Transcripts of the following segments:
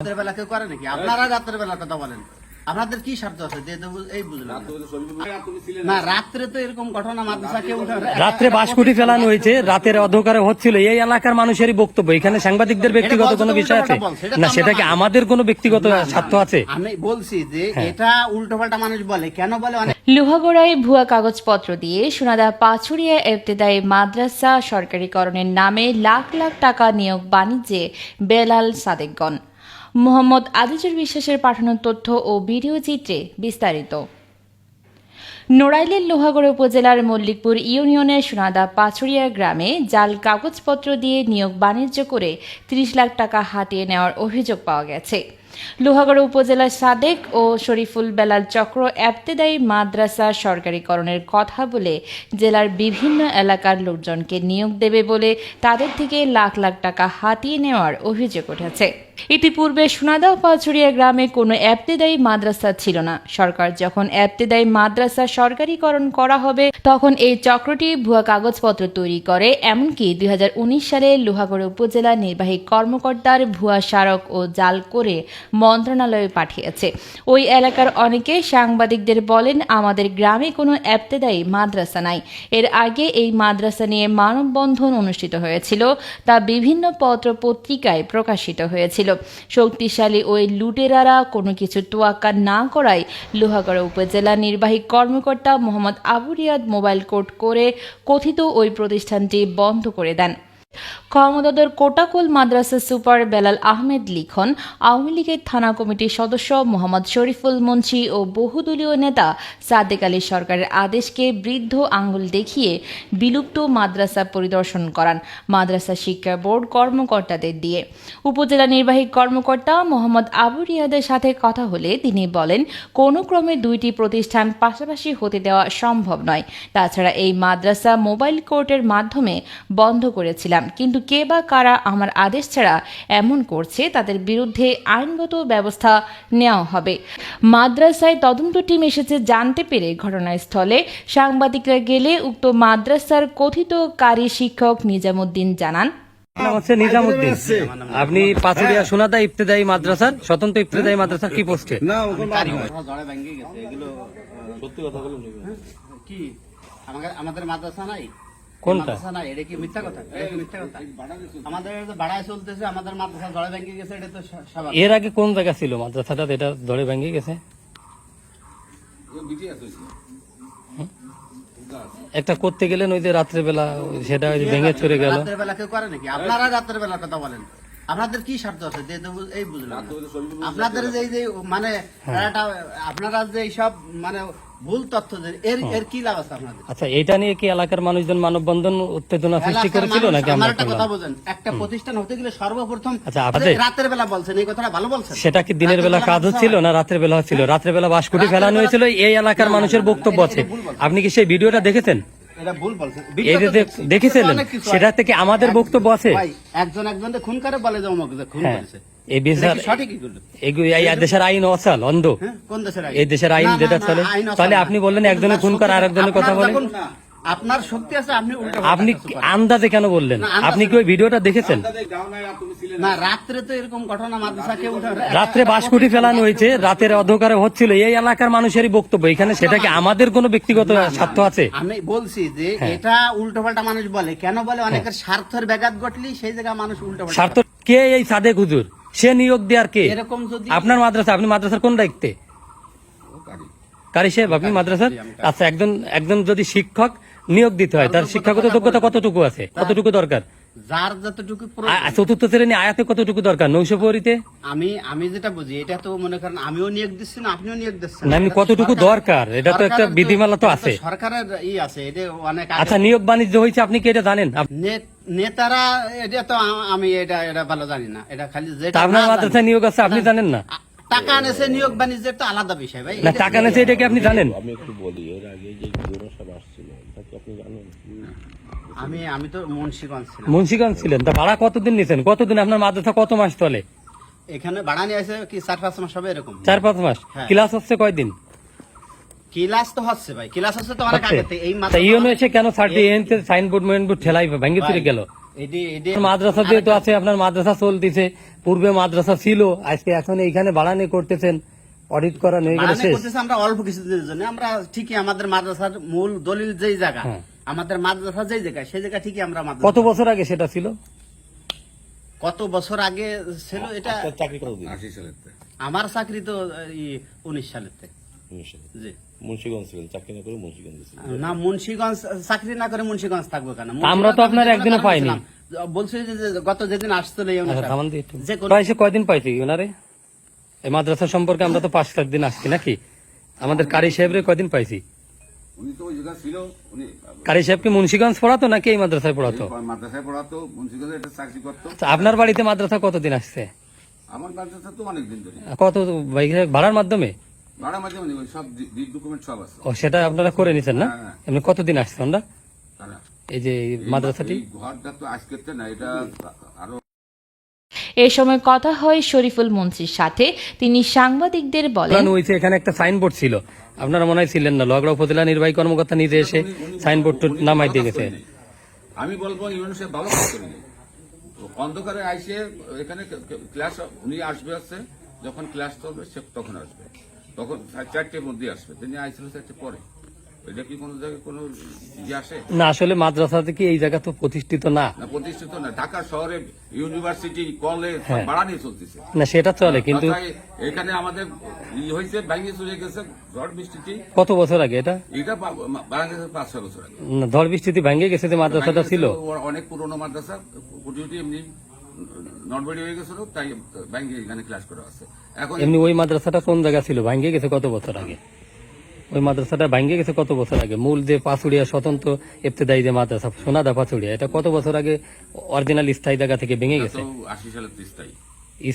রাতের বেলা কেউ করে নাকি? আপনারা রাতের বেলার কথা বলেন। আপনাদের কি স্বার্থ আছে? যে এই বুঝলাম না। না রাত্রে তো এরকম ঘটনা মাদ্রাসা কেউ রাত্রে বাঁশকুটি ফেলানো হয়েছে রাতের অন্ধকারে হচ্ছিল। এই এলাকার মানুষেরই বক্তব্য। এখানে সাংবাদিকদের ব্যক্তিগত কোনো বিষয় আছে? না সেটা কি আমাদের কোনো ব্যক্তিগত স্বার্থ আছে? আমি বলছি যে হ্যাঁ। এটা উল্টো পাল্টা মানুষ বলে। কেন বলে? অনেক লোহাগড়ায় ভুয়া কাগজপত্র দিয়ে সোনাদা পাচুরিয়া এবতেদায়ী মাদ্রাসা সরকারিকরণের নামে লাখ লাখ টাকা নিয়োগ বাণিজ্যে বেলাল সাদেকগণ। মোহাম্মদ আদিজুর বিশ্বাসের পাঠানো তথ্য ও ভিডিও চিত্রে বিস্তারিত। নড়াইলের লোহাগড় উপজেলার মল্লিকপুর ইউনিয়নের সোনাদা পাছড়িয়া গ্রামে জাল কাগজপত্র দিয়ে নিয়োগ বাণিজ্য করে ত্রিশ লাখ টাকা হাতিয়ে নেওয়ার অভিযোগ পাওয়া গেছে। লোহাগড় উপজেলার সাদেক ও শরীফুল বেলাল চক্র এবতেদায়ী মাদ্রাসা সরকারিকরণের কথা বলে জেলার বিভিন্ন এলাকার লোকজনকে নিয়োগ দেবে বলে তাদের থেকে লাখ লাখ টাকা হাতিয়ে নেওয়ার অভিযোগ উঠেছে। ইতিপূর্বে সোনাদা পাচুরিয়া গ্রামে কোনো এবতেদায়ী মাদ্রাসা ছিল না। সরকার যখন এবতেদায়ী মাদ্রাসা সরকারিকরণ করা হবে, তখন এই চক্রটি ভুয়া কাগজপত্র তৈরি করে, এমনকি দুই হাজার উনিশ সালে লোহাগড় উপজেলা নির্বাহী কর্মকর্তার ভুয়া স্মারক ও জাল করে মন্ত্রণালয়ে পাঠিয়েছে। ওই এলাকার অনেকে সাংবাদিকদের বলেন, আমাদের গ্রামে কোনো এবতেদায়ী মাদ্রাসা নাই। এর আগে এই মাদ্রাসা নিয়ে মানববন্ধন অনুষ্ঠিত হয়েছিল, তা বিভিন্ন পত্র পত্রিকায় প্রকাশিত হয়েছিল। শক্তিশালী ওই লুটেরারা কোনো কিছু তোয়াক্কা না করায় লোহাগড়া উপজেলা নির্বাহী কর্মকর্তা মোহাম্মদ আবু রিয়াদ মোবাইল কোর্ট করে কথিত ওই প্রতিষ্ঠানটি বন্ধ করে দেন। কর্মদদর কোটাকুল মাদ্রাসা সুপার বেলাল আহমেদ লিখন, আওয়ামী লীগের থানা কমিটির সদস্য মোহাম্মদ শরীফুল মুন্সি ও বহুদলীয় নেতা সাদেক আলী সরকারের আদেশকে বৃদ্ধ আঙ্গুল দেখিয়ে বিলুপ্ত মাদ্রাসা পরিদর্শন করান মাদ্রাসা শিক্ষা বোর্ড কর্মকর্তাদের দিয়ে। উপজেলা নির্বাহী কর্মকর্তা মোহাম্মদ আবু রিয়াদের সাথে কথা হলে তিনি বলেন, কোনো ক্রমে দুইটি প্রতিষ্ঠান পাশাপাশি হতে দেওয়া সম্ভব নয়। তাছাড়া এই মাদ্রাসা মোবাইল কোর্টের মাধ্যমে বন্ধ করেছিলাম। কিন্তু কে বা কারা আমার আদেশ ছাড়া এমন করছে তাদের বিরুদ্ধে আইনগত ব্যবস্থা নেওয়া হবে। মাদ্রাসায় তদন্ত টিম এসেছে জানতে পেরে ঘটনাস্থলে। সাংবাদিকরা গেলে উক্ত মাদ্রাসার কথিত কারি শিক্ষক নিজামুদ্দিন জানান। হচ্ছে নিজামুদ্দিন। আপনি পাচুরিয়া সোনাদা ইফতেদায়ী মাদ্রাসার স্বতন্ত্র ইফতেদায়ী মাদ্রাসার কি পোস্টে? কারি কথা জড়ে ভেঙে গেছে এগুলো সত্যি কথা বলুন। কি? আমাদের আমাদের মাদ্রাসা নাই? কোনটা? মাদ্রাসা এটা কি মিথ্যা কথা? এটা কি মিথ্যা কথা? আমাদের বাড়ায় চলতেছে আমাদের মাদ্রাসা জড়ে ভেঙে গেছে এটা তো স্বাভাবিক। এর আগে কোন জায়গা ছিল মাদ্রাসাটা এটা ধরে ভেঙে গেছে? একটা করতে গেলেন ওই যে রাত্রেবেলা সেটা ভেঙে চলে গেল। রাতের বেলা কেউ করে নাকি? আপনারা রাতের বেলার কথা বলেন। আপনাদের কি স্বার্থ আছে? এই বুঝলাম আপনাদের যে মানে হ্যাঁ। আপনারা যে সব মানে ভুল তথ্য এর এর কি লাভ আছে আপনাদের? আচ্ছা এটা নিয়ে কি এলাকার মানুষজন মানববন্ধন উত্তেজনা সৃষ্টি করেছিল নাকি আমরা একটা কথা করলাম? একটা প্রতিষ্ঠান হতে গেলে সর্বপ্রথম আচ্ছা, রাতের বেলা বলছেন এই কথাটা ভালো বলছেন? সেটা কি দিনের বেলা কাজ হচ্ছিল না রাতের বেলা হচ্ছিল? রাতের বেলা বাসকুটি ফেলানো হয়েছিল এই এলাকার মানুষের বক্তব্য আছে। আপনি কি সেই ভিডিওটা দেখেছেন? দেখেছিলেন সেটা থেকে আমাদের বক্তব্য আছে। একজন একজনকে খুন করে বলে যে অমুক খুন হ্যাঁ। করেছে। এই বিচার কি সঠিকই করল এগুলো? এই দেশের আইন অচল অন্ধ। হ্যাঁ কোন দেশের আইন? এই দেশের আইন না, না, যেটা চলে। তাহলে আপনি বললেন একজনে খুন করে আর একজনের কথা বলেন আপনার শক্তি আছে আপনি আপনি। আন্দাজে কেন বললেন? আপনি কি ওই ভিডিওটা দেখেছেন? না। রাত্রে তো এরকম ঘটনা রাত্রে বাঁশকুটি ফেলানো হয়েছে রাতের অন্ধকারে হচ্ছিল। এই এলাকার মানুষেরই বক্তব্য। এখানে সেটা কি আমাদের কোনো ব্যক্তিগত স্বার্থ আছে? আমি বলছি যে হ্যাঁ। এটা উল্টো পাল্টা মানুষ বলে। কেন বলে? অনেকের স্বার্থের ব্যাঘাত ঘটলি সেই জায়গায় মানুষ উল্টো স্বার্থ কে এই সাদেক হুজুর? সে নিয়োগ দেওয়ার কে? এরকম যদি আপনার মাদ্রাসা আপনি মাদ্রাসার কোন দায়িত্বে? কারি সাহেব আপনি মাদ্রাসার? আচ্ছা একজন একজন যদি শিক্ষক নিয়োগ দিতে হয় তার শিক্ষাগত যোগ্যতা কতটুকু আছে? কতটুকু দরকার? যার যতটুকু চতুর্থ শ্রেণি আয়াতে কতটুকু দরকার? নৌশ পরিতে? আমি আমি যেটা বুঝি এটা তো মনে করেন আমিও নিয়োগ দিচ্ছি না আপনিও নিয়োগ দিচ্ছেন। না, এমনি কতটুকু দরকার? এটা তো একটা বিধিমালা তো আছে। সরকারের ই আছে এটা অনেক আচ্ছা নিয়োগ বাণিজ্য হয়েছে আপনি কি এটা জানেন? নেতারা এটা তো আমি এটা এটা ভালো জানি না। এটা খালি তা আপনার না নিয়োগ আছে আপনি জানেন না? টাকা আনেছে নিয়োগ বাণিজ্যের তো আলাদা বিষয় ভাই। না টাকা নেছে এটা কি আপনি জানেন? আমি একটু বলি এর আগে যে জোরসাব আসছিল এটা কি আপনি জানেন? আমি আমি তো মুন্সিগঞ্জ ছিলাম। মুন্সিগঞ্জ ছিলেন তা ভাড়া কতদিন নিছেন? কতদিন আপনার মাদ্রাসা কত মাস চলে? এখানে ভাড়া নিয়ে আছে কি চার পাঁচ মাস হবে এরকম। চার পাঁচ মাস? হ্যাঁ। ক্লাস হচ্ছে কয়দিন? ক্লাস তো হচ্ছে ভাই ক্লাস হচ্ছে তো অনেক আগে এই মাত্র ইউনো এসে কেন সার্টি সাইনবোর্ড মেনবোর্ড ঠেলাই ভেঙে চুরে গেল? এটি এটি মাদ্রাসা আছে আপনার মাদ্রাসা চলতেছে পূর্বে মাদ্রাসা ছিল আজকে এখন এইখানে বাড়ানি করতেছেন অডিট করা আমরা অল্প কিছুদিনের জন্য আমরা ঠিকই আমাদের মাদ্রাসার মূল দলিল যেই জায়গা হ্যাঁ। আমাদের মাদ্রাসা যেই জায়গা সেই জায়গা ঠিকই আমরা কত বছর আগে সেটা ছিল? কত বছর আগে ছিল এটা? চাকরি আমার চাকরি তো উনিশ সালের। থেকে জি। মুন্সিগঞ্জ ছিলেন চাকরি না করে মুন্সিগঞ্জ ছিলেন। না মুন্সিগঞ্জ চাকরি না করে মুন্সিগঞ্জ থাকব কেন? আমরা তো আপনার একদিনও পাইনি। বলছি যে যে গত যেদিন আসছিল এই আচ্ছা কয়দিন পাইছি ওনারে? এই মাদ্রাসা সম্পর্কে আমরা তো পাঁচ সাত দিন আসছি নাকি? আমাদের কারি সাহেবরে কয়দিন পাইছি? কারি সাহেব কি মুন্সিগঞ্জ পড়াতো নাকি এই মাদ্রাসায় পড়াতো? মাদ্রাসায় পড়াতো মুন্সিগঞ্জে একটা চাকরি করতো। আচ্ছা, আপনার বাড়িতে মাদ্রাসা কতদিন আসছে? আমার মাদ্রাসা তো অনেক দিন ধরে। কত ভাড়ার মাধ্যমে? ভাড়া মাঝে মাঝে সব ডকুমেন্ট সব আছে। ও সেটা আপনারা করে নিছেন না? হ্যাঁ। এমনি কতদিন আসছে আমরা? এই যে মাদ্রাসাটি? ঘরটা তো আজকের না এটা আরও এ সময় কথা হয় শরীফুল মুন্সির সাথে। তিনি সাংবাদিকদের বলেন হয়েছে এখানে একটা সাইনবোর্ড ছিল। আপনারা মনে হয় ছিলেন না লগড়া উপজেলা নির্বাহী কর্মকর্তা নিজে এসে সাইনবোর্ড নামাই দিয়ে গেছে আমি বলব ইউনিয়ন সাহেব ভালো কাজ করেনি অন্ধকারে আইসে এখানে ক্লাস উনি আসবে আসছে যখন ক্লাস চলবে সে তখন আসবে। তখন চারটের মধ্যে আসবে। তিনি আইছিল চারটে পরে। এটা কি কোনো জায়গায় কোনো ইয়ে আসে? না আসলে মাদ্রাসা থেকে এই জায়গা তো প্রতিষ্ঠিত না। না প্রতিষ্ঠিত না। ঢাকা শহরে ইউনিভার্সিটি কলেজ হ্যাঁ। বাড়ানি চলতেছে। না সেটা চলে কিন্তু এখানে আমাদের ই হয়েছে ভেঙে চলে গেছে ঝড় কত বছর আগে এটা? এটা বাড়া গেছে পাঁচ ছয় বছর আগে। ঝড় বৃষ্টিতে ভেঙে গেছে যে মাদ্রাসাটা ছিল। অনেক পুরনো মাদ্রাসা এমনি নটবাড়ি হয়ে গেছিল তাই ব্যাংকে এখানে ক্লাস করা আছে। এখন এমনি ওই মাদ্রাসাটা কোন জায়গা ছিল? ভেঙে গেছে কত বছর আগে? ওই মাদ্রাসাটা ভেঙে গেছে কত বছর আগে? মূল যে পাঁচুড়িয়া স্বতন্ত্র ইবতেদায়ী যে মাদ্রাসা সোনাদা পাঁচুড়িয়া এটা কত বছর আগে অরিজিনাল স্থায়ী জায়গা থেকে ভেঙে গেছে? আশি সালের তিস্তাই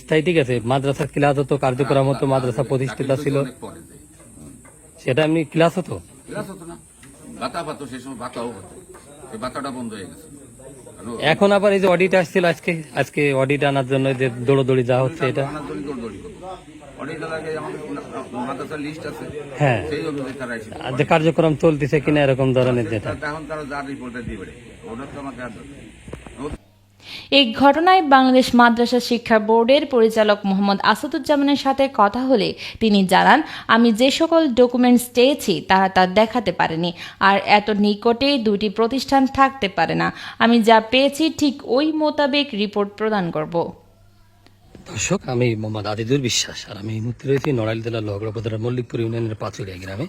স্থায়ী ঠিক আছে মাদ্রাসার ক্লাস হতো কার্যক্রম হতো মাদ্রাসা প্রতিষ্ঠিত ছিল। অনেক পরে যে। সেটা এমনি ক্লাস হতো? ক্লাস হতো না। বাতা পাতো সেই সময় বাতাও হতো। বাতাটা বন্ধ হয়ে গেছে। এখন আবার এই যে অডিট আসছিল আজকে আজকে অডিট আনার জন্য যে দৌড়দৌড়ি যা হচ্ছে এটা। হ্যাঁ। কার্যক্রম চলতেছে কিনা এরকম ধরনের যেটা। এখন তারা যার দিবে। ওটা তো আমাকে। এই ঘটনায় বাংলাদেশ মাদ্রাসা শিক্ষা বোর্ডের পরিচালক মোহাম্মদ আসাদুজ্জামানের সাথে কথা হলে তিনি জানান, আমি যে সকল ডকুমেন্টস চেয়েছি, তারা তা দেখাতে পারেনি। আর এত নিকটে দুটি প্রতিষ্ঠান থাকতে পারে না। আমি যা পেয়েছি, ঠিক ওই মোতাবেক রিপোর্ট প্রদান করব। দর্শক, আমি মোহাম্মদ আদিদুর বিশ্বাস, আর আমি এই রয়েছি নড়াইল জেলার লগড়া উপজেলার মল্লিকপুর ইউনিয়নের পাচুরিয়া গ্রামে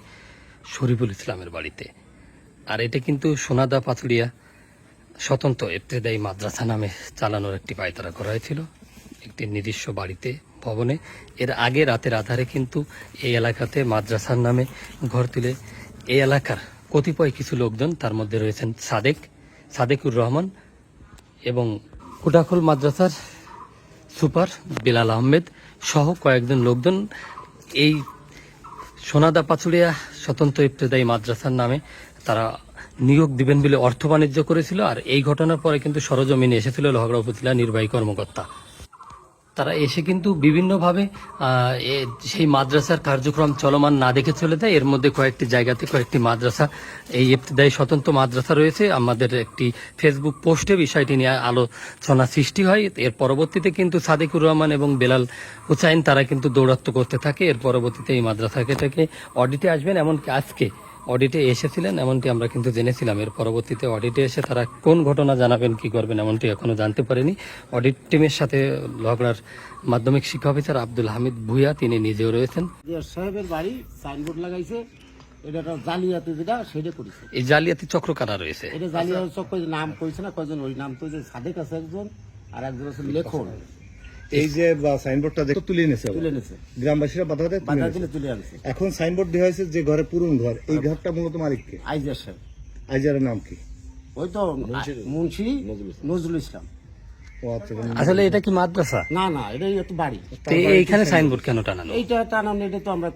শরীফুল ইসলামের বাড়িতে। আর এটা কিন্তু সোনাদা পাচুরিয়া স্বতন্ত্র ইবতেদায়ী মাদ্রাসা নামে চালানোর একটি পায়তারা করা হয়েছিল। একটি নিজস্ব বাড়িতে, ভবনে। এর আগে রাতের আধারে কিন্তু এই এলাকাতে মাদ্রাসার নামে ঘর তুলে এই এলাকার কতিপয় কিছু লোকজন তার মধ্যে রয়েছেন সাদেক, সাদেকুর রহমান এবং কুটাখল মাদ্রাসার সুপার বিলাল আহমেদ সহ কয়েকজন লোকজন এই সোনাদা পাচুরিয়া স্বতন্ত্র ইবতেদায়ী মাদ্রাসার নামে তারা নিয়োগ দিবেন বলে অর্থ বাণিজ্য করেছিল আর এই ঘটনার পরে কিন্তু সরজমিনে এসেছিল লোহাগড়া উপজেলা নির্বাহী কর্মকর্তা। তারা এসে কিন্তু বিভিন্নভাবে সেই মাদ্রাসার কার্যক্রম চলমান না দেখে চলে যায়। এর মধ্যে কয়েকটি জায়গাতে কয়েকটি মাদ্রাসা, এই ইবতদায়ী স্বতন্ত্র মাদ্রাসা রয়েছে। আমাদের একটি ফেসবুক পোস্টে বিষয়টি নিয়ে আলোচনা সৃষ্টি হয়। এর পরবর্তীতে কিন্তু সাদিকুর রহমান এবং বেলাল হুসাইন, তারা কিন্তু দৌরাত্ম করতে থাকে। এর পরবর্তীতে এই মাদ্রাসাকে থেকে অডিটে আসবেন। এমনকি আজকে অডিটে এসেছিলেন এমনটি আমরা কিন্তু জেনেছিলাম। এর পরবর্তীতে অডিটে এসে তারা কোন ঘটনা জানাবেন কি করবেন এমনটি এখনও জানতে পারেনি। অডিট টিমের সাথে লগড়ার মাধ্যমিক শিক্ষা অফিসার আব্দুল হামিদ ভুইয়া তিনি নিজেও রয়েছেন। সাহেবের বাড়ি সাইনবোর্ড লাগাইছে এটা জালিয়াতি যেটা সেটা করেছে। এই জালিয়াতি চক্র কারা রয়েছে? এটা জালিয়াতি চক কয়েকজন নাম কইছে না কয়জন ওই নাম তো যে সাদেক আছে একজন আর একজন আছে লেখন এই যে সাইনবোর্ডটা দেখো তুলে আবার। তুলে নিছে। গ্রামবাসীরা বাধা দেয় বাধা দিলে তুলে আনছে। এখন সাইনবোর্ড দেওয়া হয়েছে যে ঘরে পুরন ঘর এই ঘরটা মূলত মালিককে। আইজার সাহেব। আইজারের নাম কি? ওই তো মুন্সি নজরুল ইসলাম। আচ্ছা আসলে এটা কি মাদ্রাসা? না না এটাই একটু বাড়ি। এইখানে সাইনবোর্ড কেন টানানো? এইটা টানাম এটা তো আমরা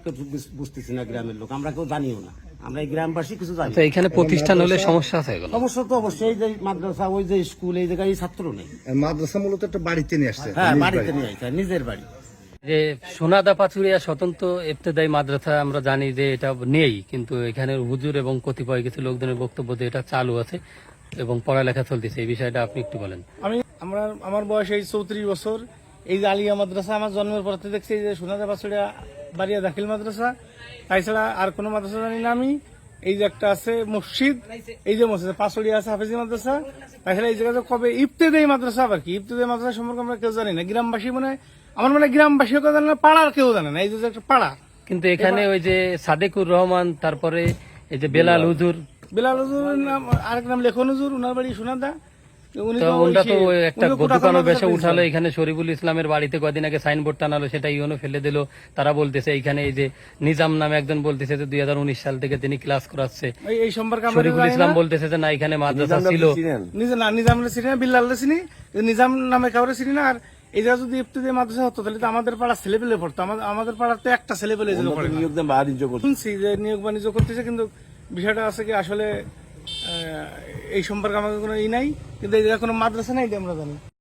বুঝতেছি না গ্রামের লোক। আমরা কেউ জানিও না। আমরা গ্রামবাসী কিছু জানি তো এখানে প্রতিষ্ঠান হলে সমস্যা আছে এগুলো? সমস্যা তো অবশ্যই এই যে মাদ্রাসা ওই যে স্কুল এই জায়গায় ছাত্র নেই। মাদ্রাসা মূলত একটা বাড়িতে নিয়ে আসছে হ্যাঁ বাড়িতে নিয়ে আইছে নিজের বাড়ি। যে সোনাদা পাচুরিয়া স্বতন্ত্র মাদ্রাসা আমরা জানি যে এটা নেই কিন্তু এখানে হুজুর এবং কতিপয় কিছু লোকজনের বক্তব্য যে এটা চালু আছে এবং পড়ালেখা চলতেছে। এই বিষয়টা আপনি একটু বলেন। আমি আমরা আমার বয়স এই চৌত্রিশ বছর। এই যে আলিয়া মাদ্রাসা আমার জন্মের পর থেকে দেখছি যে সোনাদা পাচড়িয়া বাড়িয়া দাখিল মাদ্রাসা। তাছাড়া আর কোনো মাদ্রাসা জানি না আমি। এই যে একটা আছে মসজিদ এই যে মসজিদ পাচড়িয়া আছে হাফিজি মাদ্রাসা। তাছাড়া এই জায়গাতে কবে ইফতেদাই মাদ্রাসা আবার কি? ইফতেদাই মাদ্রাসা সম্পর্কে আমরা কেউ জানি না। গ্রামবাসী মানে আমার মানে গ্রামবাসীও কেউ জানে না পাড়ার কেউ জানে না। এই যে একটা পাড়া। কিন্তু এখানে ওই যে সাদেকুর রহমান তারপরে এই যে বেলাল হুজুর। বিলাল হুজুর নাম আরেক নাম লেখন হুজুর ওনার বাড়ি সোনাদা। তো তো তো একটা উনিও কোটাকা দোকানও বেশে মাদ্রাসা উঠালো এখানে শরীফুল ইসলামের বাড়িতে কদিন আগে সাইনবোর্ড টানালো সেটা ইউনো ফেলে দিল। তারা বলতেছে এইখানে এই যে নিজাম নামে একজন বলতেছে যে দুই সাল থেকে তিনি ক্লাস করাচ্ছে। এই এই সম্পর্কে শরীফুল ইসলাম বলতেছে যে না এখানে মাদ্রাসা ছিল। না নিজাম চিনি না বিল্লাল চিনি। নিজাম নামে কাউরে চিনি না আর এই যদি মাদ্রাসা হতো তাহলে তো আমাদের পাড়ার ছেলে পেলে পড়তো আমাদের পাড়ার তো একটা ছেলে পেলে পড়ে নিয়োগ বাণিজ্য করছে যে নিয়োগ বাণিজ্য করতেছে কিন্তু বিষয়টা আছে কি আসলে এই সম্পর্কে আমাকে কোনো ই নাই, কিন্তু এই জায়গায় কোনো মাদ্রাসা নাই এটা আমরা জানি।